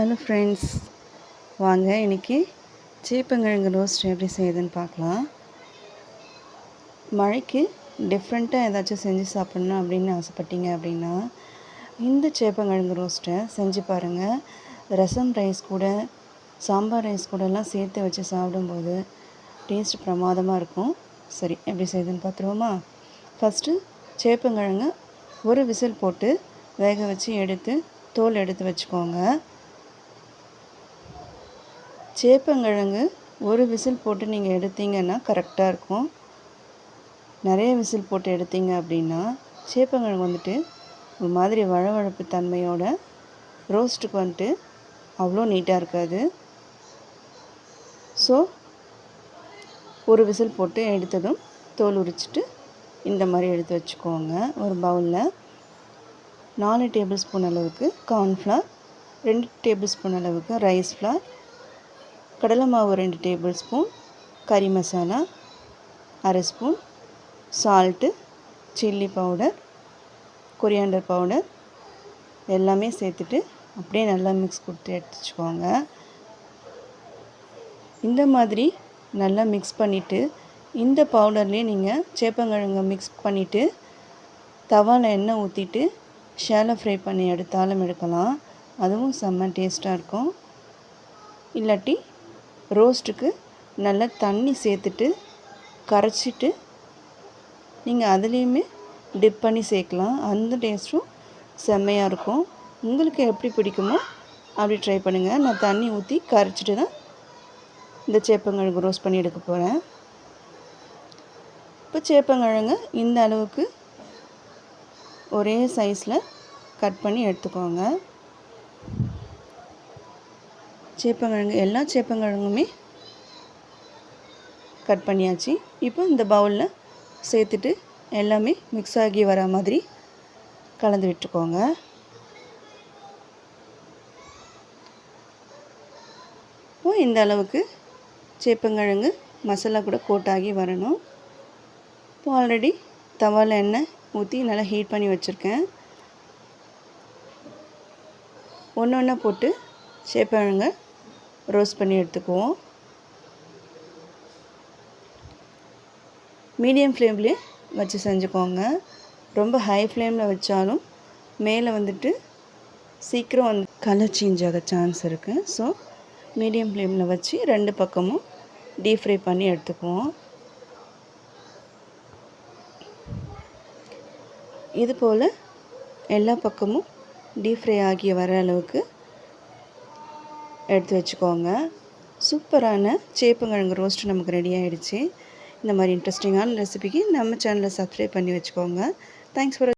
Hello friends. வாங்க இன்றைக்கி சீப்பங்கிழங்கு roast எப்படி செய்யுதுன்னு பார்க்கலாம். மழைக்கு டிஃப்ரெண்ட்டாக ஏதாச்சும் செஞ்சு சாப்பிட்ணும் அப்படின்னு ஆசைப்பட்டீங்க அப்படின்னா இந்த சேப்பங்கிழங்கு ரோஸ்ட்டை செஞ்சு பாருங்கள் ரசம் ரைஸ் கூட சாம்பார் ரைஸ் கூடலாம் சேர்த்து வச்சு சாப்பிடும்போது டேஸ்ட் பிரமாதமாக இருக்கும். சரி எப்படி செய்யுதுன்னு பார்த்துருவோமா? ஃபஸ்ட்டு சேப்பங்கிழங்கு ஒரு விசில் போட்டு வேக வச்சு எடுத்து தோல் எடுத்து வச்சுக்கோங்க. சேப்பங்கிழங்கு ஒரு விசில் போட்டு நீங்கள் எடுத்தீங்கன்னா கரெக்டாக இருக்கும். நிறைய விசில் போட்டு எடுத்தீங்க அப்படின்னா சேப்பங்கிழங்கு வந்துட்டு ஒரு மாதிரி வழவழப்பு தன்மையோட ரோஸ்ட்டுக்கு வந்துட்டு அவ்வளோ நீட்டாக இருக்காது. ஸோ ஒரு விசில் போட்டு எடுத்ததும் தோல் உரிச்சிட்டு இந்த மாதிரி எடுத்து வச்சுக்கோங்க. ஒரு பவுலில் நாலு டேபிள் ஸ்பூன் அளவுக்கு கார்ன்ஃப்ளவர் ரெண்டு டேபிள் ஸ்பூன் அளவுக்கு ரைஸ் ஃப்ளார் கடலை மாவு ரெண்டு டேபிள் ஸ்பூன் கறி மசாலா அரை spoon salt chilli powder coriander powder எல்லாமே சேர்த்துட்டு அப்படியே நல்லா மிக்ஸ் கொடுத்து எடுத்துச்சுக்கோங்க. இந்த மாதிரி நல்லா மிக்ஸ் பண்ணிவிட்டு இந்த பவுடர்லேயே நீங்கள் சேப்பங்கிழங்க மிக்ஸ் பண்ணிவிட்டு தவாவில் எண்ணெய் ஊற்றிட்டு ஷேலை ஃப்ரை பண்ணி எடுத்தாலும் எடுக்கலாம். அதுவும் செம்ம டேஸ்ட்டாக இருக்கும். இல்லாட்டி ரோஸ்ட்டுக்கு நல்லா தண்ணி சேர்த்துட்டு கரைச்சிட்டு நீங்கள் அதுலேயுமே டிப் பண்ணி சேர்க்கலாம். அந்த டேஸ்ட்டும் செம்மையாக இருக்கும். உங்களுக்கு எப்படி பிடிக்குமோ அப்படி ட்ரை பண்ணுங்கள் நான் தண்ணி ஊற்றி கரைச்சிட்டு தான் இந்த சேப்பங்கிழங்கு ரோஸ்ட் பண்ணி எடுக்க போகிறேன் இப்போ சேப்பங்கிழங்கு இந்த அளவுக்கு ஒரே சைஸில் கட் பண்ணி எடுத்துக்கோங்க. சேப்பங்கிழங்கு எல்லா சேப்பங்கிழங்குமே கட் பண்ணியாச்சு. இப்போ இந்த பவுலில் சேர்த்துட்டு எல்லாமே மிக்ஸ் ஆகி வர மாதிரி கலந்து விட்டுக்கோங்க. இப்போ இந்த அளவுக்கு சேப்பங்கிழங்கு மசாலா கூட கோட்டாகி வரணும். இப்போ ஆல்ரெடி தவாவில் எண்ணெய் ஊற்றி நல்லா ஹீட் பண்ணி வச்சுருக்கேன். ஒன்று ஒன்றா போட்டு சேப்பங்கிழங்கு ரோஸ்ட் பண்ணி எடுத்துக்குவோம். மீடியம் ஃப்ளேம்லேயே வச்சு செஞ்சுக்கோங்க. ரொம்ப ஹை ஃப்ளேமில் வச்சாலும் மேலே வந்துட்டு சீக்கிரம் வந்து கலர் சேஞ்ச் ஆக சான்ஸ் இருக்குது ஸோ மீடியம் ஃப்ளேமில் வச்சு ரெண்டு பக்கமும் டீப் ஃப்ரை பண்ணி எடுத்துக்குவோம். இது போல் எல்லா பக்கமும் டீப் ஃப்ரை ஆகிய வர அளவுக்கு எடுத்து வச்சுக்கோங்க. சூப்பரான சேப்பங்கிழங்கு ரோஸ்ட் நமக்கு ரெடி ஆகிடுச்சு இந்த மாதிரி இன்ட்ரெஸ்டிங்கான ரெசிபிக்கு நம்ம சேனலை சப்ஸ்கிரைப் பண்ணி வச்சுக்கோங்க. Thanks for